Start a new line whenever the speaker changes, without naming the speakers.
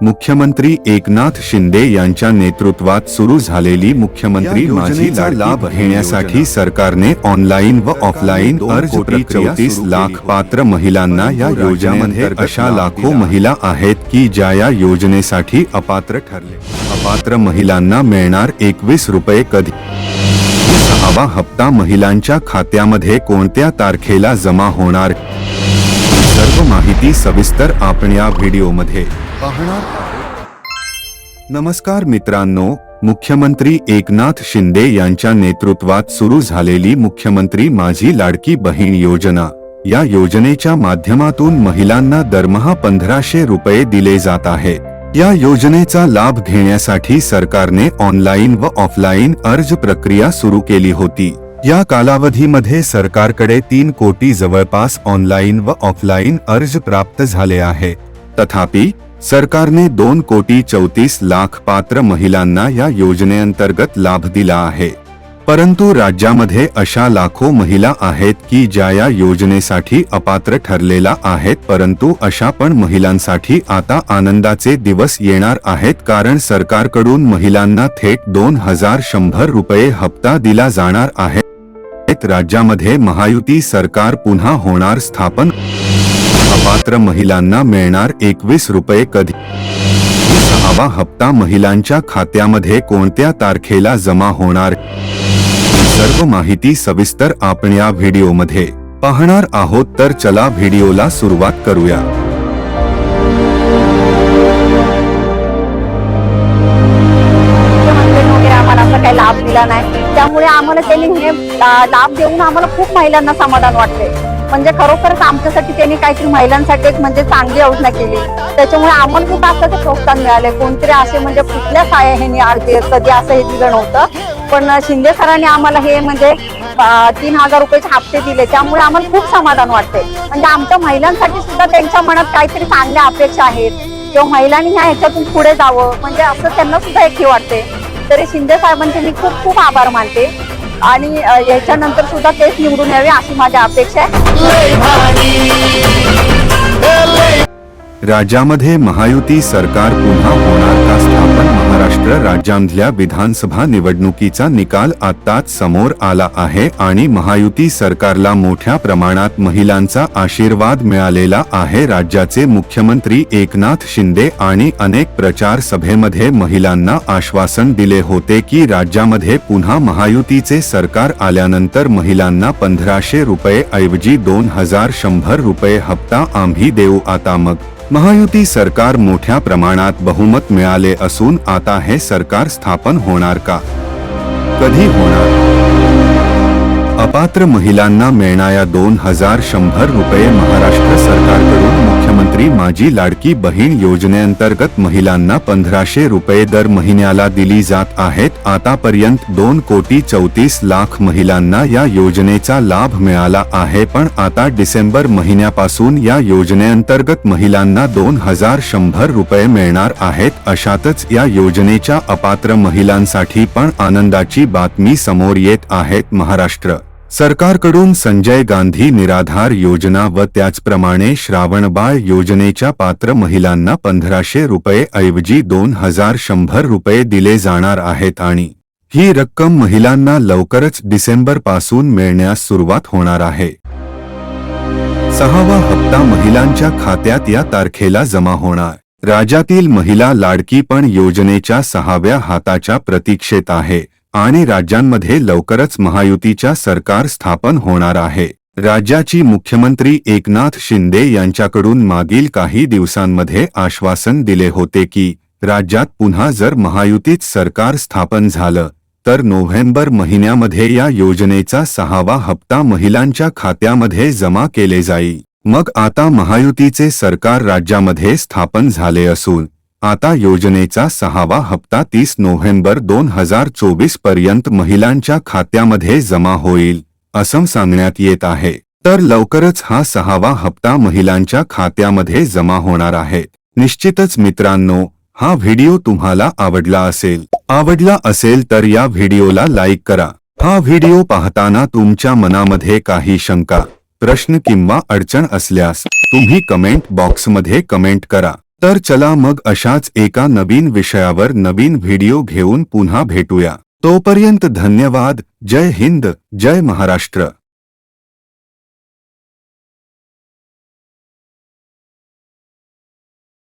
मुख्यमंत्री एकनाथ शिंदे यांच्या नेतृत्वात सुरू झालेली मुख्यमंत्री माझी
लाभ घेण्यासाठी
सरकारने ऑनलाईन व ऑफलाईन अर्ज
चौतीस लाख.
पात्र महिलांना या योजनेमध्ये अशा लाखो. महिला आहेत की ज्या या योजनेसाठी अपात्र ठरले अपात्र महिलांना मिळणार एकवीस रुपये कधी सहावा हप्ता महिलांच्या खात्यामध्ये कोणत्या तारखेला जमा होणार सर्व माहिती सविस्तर आपण या व्हिडिओमध्ये
पाहणार
नमस्कार मित्रांनो मुख्यमंत्री एकनाथ शिंदे यांच्या नेतृत्वात सुरू झालेली मुख्यमंत्री माझी लाडकी बहीण योजना. या योजनेच्या माध्यमातून महिलांना दरमहा पंधराशे रुपये दिले जात आहेत. या योजनेचा लाभ घेण्यासाठी सरकारने ऑनलाईन व ऑफलाईन अर्ज प्रक्रिया सुरू केली होती. या कालावधीमध्ये सरकारकडे तीन कोटी जवळपास ऑनलाईन व ऑफलाईन अर्ज प्राप्त झाले आहे तथापि सरकारने दोन कोटी चौतीस लाख पात्र महिलांना या योजनेअंतर्गत लाभ दिला आहे. परंतु राज्यामध्ये अशा लाखो महिला आहेत की ज्या या योजनेसाठी अपात्र ठरलेला आहेत परंतु अशा पण महिलांसाठी आता आनंदाचे दिवस येणार आहेत कारण सरकारकडून महिलांना थेट दोन हजार शंभर रुपये हप्ता दिला जाणार आहे. राज्यामध्ये महायुती सरकार पुन्हा होणार स्थापन पात्र महिलांना मिळणार एकवीस रुपये कधी? सहावा हप्ता महिलांच्या खात्यामध्ये कोणत्या तारखेला जमा होणार? सर्व माहिती सविस्तर आपण या व्हिडिओमध्ये पाहणार आहोत तर चला व्हिडिओला सुरुवात करूया.
काही लाभ दिला नाही. त्यामुळे आम्हाला त्यांनी हे लाभ देऊन आम्हाला खूप महिलांना समाधान वाटते म्हणजे खरोखरच आमच्यासाठी त्यांनी काहीतरी महिलांसाठी एक म्हणजे चांगली योजना केली. त्याच्यामुळे आम्हाला खूप असं ते प्रोत्साहन मिळाले. कोणतरी असे म्हणजे कुठल्या साया आरती कधी असं हे दिलं नव्हतं. पण शिंदे सरांनी आम्हाला हे म्हणजे तीन हजार रुपयाचे हप्ते दिले. त्यामुळे आम्हाला खूप समाधान वाटते म्हणजे आमच्या महिलांसाठी सुद्धा त्यांच्या मनात काहीतरी चांगल्या अपेक्षा आहेत. किंवा महिलांनी ह्या ह्याच्यातून पुढे जावं. म्हणजे असं त्यांना सुद्धा एक हे वाटते तरी शिंदे साहेबांचे मी खूप खूप आभार मानते. आणि याच्यानंतर सुद्धा तेच निवडून यावे अशी माझी अपेक्षा आहे.
राज्यामध्ये महायुती सरकार पुन्हा होणार का स्थापन? महाराष्ट्र राज्यामधल्या विधानसभा निवडणुकीचा निकाल आत्ताच समोर आला आहे आणि महायुती सरकारला मोठ्या प्रमाणात महिलांचा आशीर्वाद मिळालेला आहे. राज्याचे मुख्यमंत्री एकनाथ शिंदे आणि अनेक प्रचार सभेमध्ये महिलांना आश्वासन दिले होते की राज्यामध्ये पुन्हा महायुतीचे सरकार आल्यानंतर महिलांना पंधराशे रुपये ऐवजी दोन हजार शंभर रुपये हप्ता आम्ही देऊ. आता मग महायुती सरकार मोठ्या प्रमाणात बहुमत मिळाले असून आता हे सरकार स्थापन होणार का? कधी होणार? अपात्र महिलांना मिळणाऱ्या दोन हजार शंभर रुपये महाराष्ट्र सरकारकडून मुख्यमंत्री माझी लाडकी बहीण योजनेअंतर्गत महिलांना पंधराशे रुपये दर महिन्याला दिली जात आहेत. आतापर्यंत दोन कोटी चौतीस लाख महिलांना या योजनेचा लाभ मिळाला आहे पण आता डिसेंबर महिन्यापासून या योजनेअंतर्गत महिलांना दोन हजार शंभर रुपये मिळणार आहेत. अशातच या योजनेच्या अपात्र महिलांसाठी पण आनंदाची बातमी समोर येत आहेत महाराष्ट्र. सरकारकडून संजय गांधी निराधार योजना व त्याचप्रमाणे श्रावणबाळ योजनेच्या पात्र महिलांना पंधराशे रुपये ऐवजी दोन हजार शंभर रुपये दिले जाणार आहेत आणि ही रक्कम महिलांना लवकरच डिसेंबरपासून मिळण्यास सुरुवात होणार आहे. सहावा हप्ता महिलांच्या खात्यात या तारखेला जमा होणार. राज्यातील महिला लाडकी पण योजनेच्या सहाव्या हाताच्या प्रतीक्षेत आहे. आणि राज्यांमध्ये लवकरच महायुतीच्या सरकार स्थापन होणार आहे. राज्याची मुख्यमंत्री एकनाथ शिंदे यांच्याकडून मागील काही दिवसांमध्ये आश्वासन दिले होते की राज्यात पुन्हा जर महायुतीत सरकार स्थापन झालं तर नोव्हेंबर महिन्यामध्ये या योजनेचा सहावा हप्ता महिलांच्या खात्यामध्ये जमा केले जाईल. मग आता महायुतीचे सरकार राज्यामध्ये स्थापन झाले असून आता योजनेचा सहावा हप्ता तीस नोव्हेंबर दोन हजार चोवीसपर्यंत महिलांच्या खात्यामध्ये जमा होईल असं सांगण्यात येत आहे. तर लवकरच हा सहावा हप्ता महिलांच्या खात्यामध्ये जमा होणार आहे. निश्चितच मित्रांनो हा व्हिडिओ तुम्हाला आवडला असेल आवडला असेल तर या व्हिडिओला लाईक करा. हा व्हिडिओ पाहताना तुमच्या मनामध्ये काही शंका प्रश्न किंवा अडचण असल्यास तुम्ही कमेंट बॉक्समध्ये कमेंट करा. तर चला मग अशाच एका नवीन विषयावर नवीन व्हिडिओ घेऊन पुन्हा भेटूया. तोपर्यंत धन्यवाद. जय हिंद. जय महाराष्ट्र.